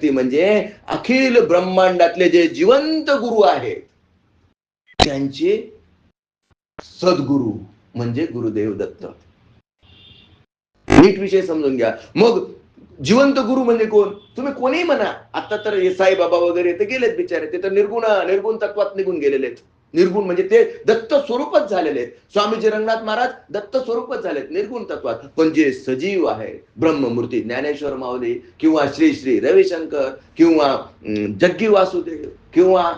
शक्ती म्हणजे अखिल ब्रह्मांडातले जे जिवंत गुरु आहेत त्यांचे सद्गुरु म्हणजे गुरुदेव दत्त. नीट विषय समजून घ्या. मग जिवंत गुरु म्हणजे कोण? तुम्ही कोणीही म्हणा. आता तर हे साईबाबा वगैरे ते गेलेत बिचारे. ते तर निर्गुण निर्गुण तत्वात निघून गेलेले आहेत. निर्गुण म्हणजे ते दत्त स्वरूपच झालेले आहेत. स्वामीजी रंगनाथ महाराज दत्त स्वरूपच झालेत निर्गुण तत्वात. पण जे सजीव आहे ब्रह्ममूर्ती ज्ञानेश्वर माऊली किंवा श्री श्री रविशंकर किंवा जग्गी वासुदेव किंवा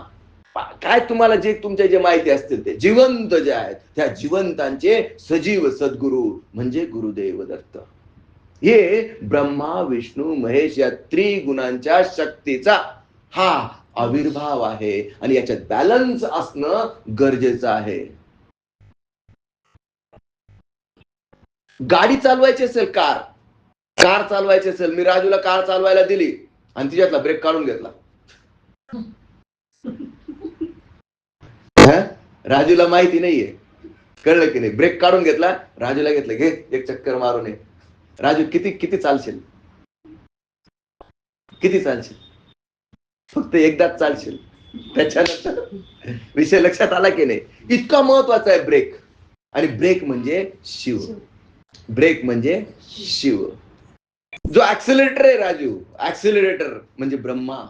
काय तुम्हाला जे तुमच्या जे माहिती असतील ते जिवंत जे आहेत त्या जिवंतांचे सजीव सद्गुरु म्हणजे गुरुदेव दत्त. हे ब्रह्मा विष्णू महेश या त्रिगुणांच्या शक्तीचा हा आविर्भाव आहे आणि याच्यात बॅलन्स असणं गरजेचं आहे. गाडी चालवायची असेल कार कार चालवायची असेल मी राजूला कार चालवायला दिली आणि तिच्यातला ब्रेक काढून घेतला. राजूला माहिती नाहीये. कळलं की नाही? ब्रेक काढून घेतला राजूला घेतलं घे एक चक्कर मारून ये. राजू किती किती चालशील? किती चालशील? फक्त एकदाच चालशील. त्याच्यानंतर विषय लक्षात आला की नाही? इतका महत्त्वाचा आहे ब्रेक आणि ब्रेक म्हणजे शिव. ब्रेक म्हणजे शिव. जो ऍक्सिलेटर आहे राजू ऍक्सिलेटर म्हणजे ब्रह्मा.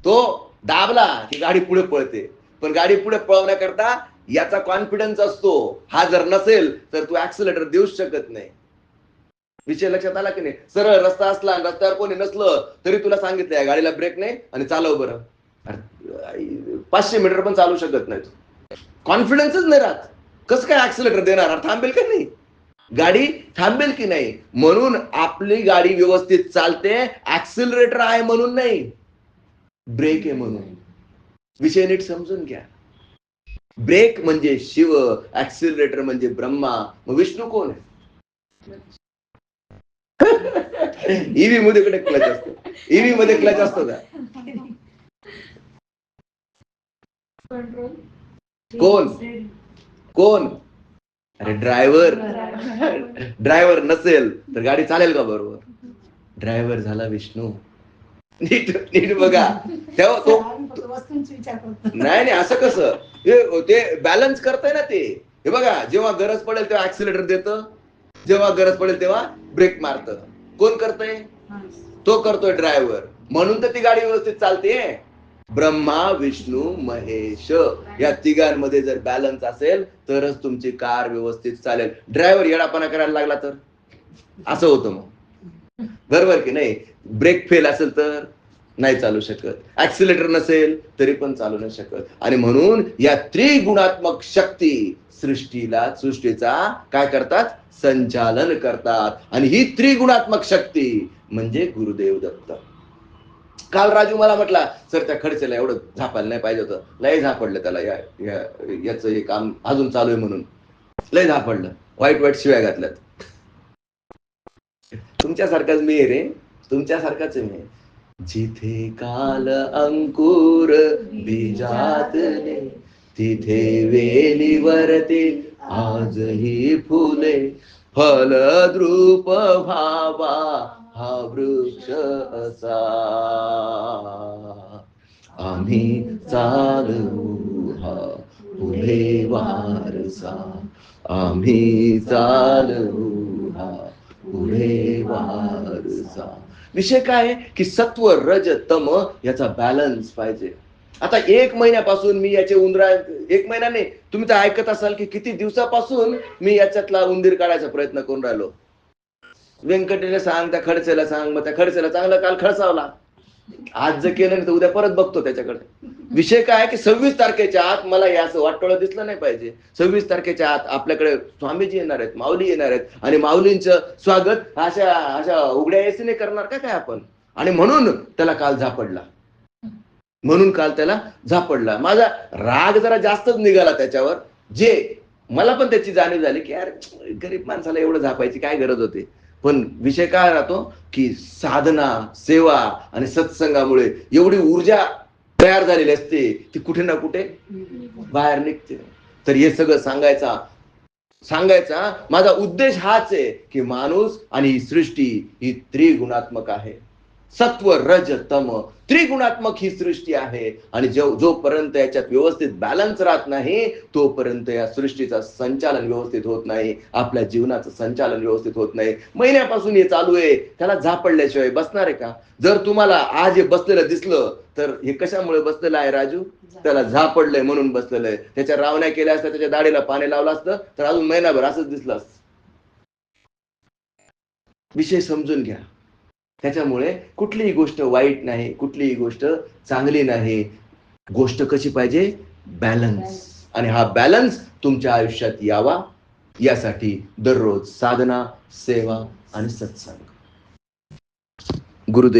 तो दाबला की गाडी पुढे पळते. पण गाडी पुढे पळवण्याकरता याचा कॉन्फिडन्स असतो. हा जर नसेल तर तू ऍक्सिलेटर देऊच शकत नाही. विषय लक्षात आला की नाही? सरळ रस्ता असला रस्त्यावर कोणी नसलं तरी तुला सांगितलं या गाडीला ब्रेक नाही आणि चालव बरं. पाचशे मीटर पण चालू शकत नाही कॉन्फिडन्सच नाही राहत. कसं काय ऍक्सिलेटर देणार? थांबेल का नाही? गाडी थांबेल की नाही? म्हणून आपली गाडी व्यवस्थित चालते ऍक्सिलरेटर आहे म्हणून नाही. ब्रेक आहे म्हणून. विषय नीट समजून घ्या. ब्रेक म्हणजे शिव ऍक्सिलरेटर म्हणजे ब्रह्मा. मग विष्णू कोण आहे? ईव्ही मध्ये कडे क्लच असतो? ईव्ही मध्ये क्लच असतो का? कोण? कोण? अरे ड्रायव्हर ड्रायव्हर नसेल तर गाडी चालेल का बरोबर? ड्रायव्हर झाला विष्णू. नीट नीट बघा. तेव्हा तो वस्तूंचा विचार करतो. नाही नाही असं कसं? हे ते बॅलन्स करताय ना ते. हे बघा जेव्हा गरज पडेल तेव्हा ऍक्सिलेटर देतं. जेव्हा गरज पडेल तेव्हा ब्रेक मारतं कोण करतंय? तो करतोय ड्रायव्हर. म्हणून तर ती गाडी व्यवस्थित चालते ब्रह्मा विष्णू महेश या तिघांमध्ये जर बॅलन्स असेल तरच तुमची कार व्यवस्थित चालेल. ड्रायव्हर येडापणा करायला लागला तर? असं होतं मग. बरोबर की नाही? ब्रेक फेल असेल तर नाही चालू शकत. ऍक्सिलेटर नसेल तरी पण चालू नाही शकत. आणि म्हणून या त्रिगुणात्मक शक्ती सृष्टीला सृष्टीचा काय करतात? संचालन करतात. आणि ही त्रिगुणात्मक शक्ती म्हणजे गुरुदेव दत्त. काल राजू मला म्हटला सर त्या खडसेला एवढं झापायला नाही पाहिजे होतं. लय झापडलं त्याला. या याचं हे काम अजून चालू आहे म्हणून. लय झापडलं. वाईट वाईट शिव्या घातल्यात. तुमच्यासारखाच मी रे. तुमच्यासारखाच मी. जिथे काल अंकुर बीजातले तिथे वेलीवरती आजही फुले फल द्रुप भावा हा वृक्ष असा. आम्ही चालू हा फुले वारसा. आम्ही चालू हा पुढे वारसा. विषय काय की सत्व रज तम याचा बॅलन्स पाहिजे. आता एक महिन्यापासून मी याचे उंदरा एक महिना नाही तुम्ही तर ऐकत असाल की किती दिवसापासून मी याच्यातला उंदीर काढायचा प्रयत्न करून राहिलो. व्यंकटेला सांग त्या खडसेला सांग मग त्या खडसेला चांगला काल खडसावला. आज जर केलं नाही तर उद्या परत बघतो त्याच्याकडे. विषय काय आहे की सव्वीस तारखेच्या आत मला या असं वाटोळं दिसलं नाही पाहिजे. सव्वीस तारखेच्या आत आपल्याकडे स्वामीजी येणार आहेत माऊली येणार आहेत आणि माऊलींचं स्वागत अशा अशा उघड्या एसीने करणार का काय आपण? आणि म्हणून त्याला काल झापडला. म्हणून काल त्याला झापडला. माझा राग जरा जास्तच निघाला त्याच्यावर. जे मला पण त्याची जाणीव झाली की यार गरीब माणसाला एवढं झापायची काय गरज होते? पण विषय काय राहतो की साधना सेवा आणि सत्संगामुळे एवढी ऊर्जा तयार झालेली असते ती कुठे ना कुठे बाहेर निघते. तर हे सगळं सांगायचा सांगायचा माझा उद्देश हाच आहे की माणूस आणि ही सृष्टी ही त्रिगुणात्मक आहे. सत्व रज तम त्रिगुणात्मक ही सृष्टी आहे. आणि जो जोपर्यंत याच्यात व्यवस्थित बॅलन्स राहत नाही तोपर्यंत या सृष्टीचा संचालन व्यवस्थित होत नाही. आपल्या जीवनाचं संचालन व्यवस्थित होत नाही. महिन्यापासून हे चालू आहे. त्याला झापडल्याशिवाय बसणार आहे का? जर तुम्हाला आज हे बसलेलं दिसलं तर हे कशामुळे बसलेलं आहे राजू? त्याला झापडलंय म्हणून बसलेलं आहे त्याच्या रावण्या केल्या असत्या त्याच्या दाढीला पाणी लावलं असतं तर अजून महिनाभर असंच दिसलं विषय समजून घ्या. त्याच्यामुळे कुठलीही गोष्ट वाईट नाही कुठलीही गोष्ट चांगली नाही. गोष्ट कशी पाहिजे? बॅलन्स आणि हा बॅलन्स तुमच्या आयुष्यात यावा यासाठी दररोज साधना सेवा आणि सत्संग. गुरुदेव.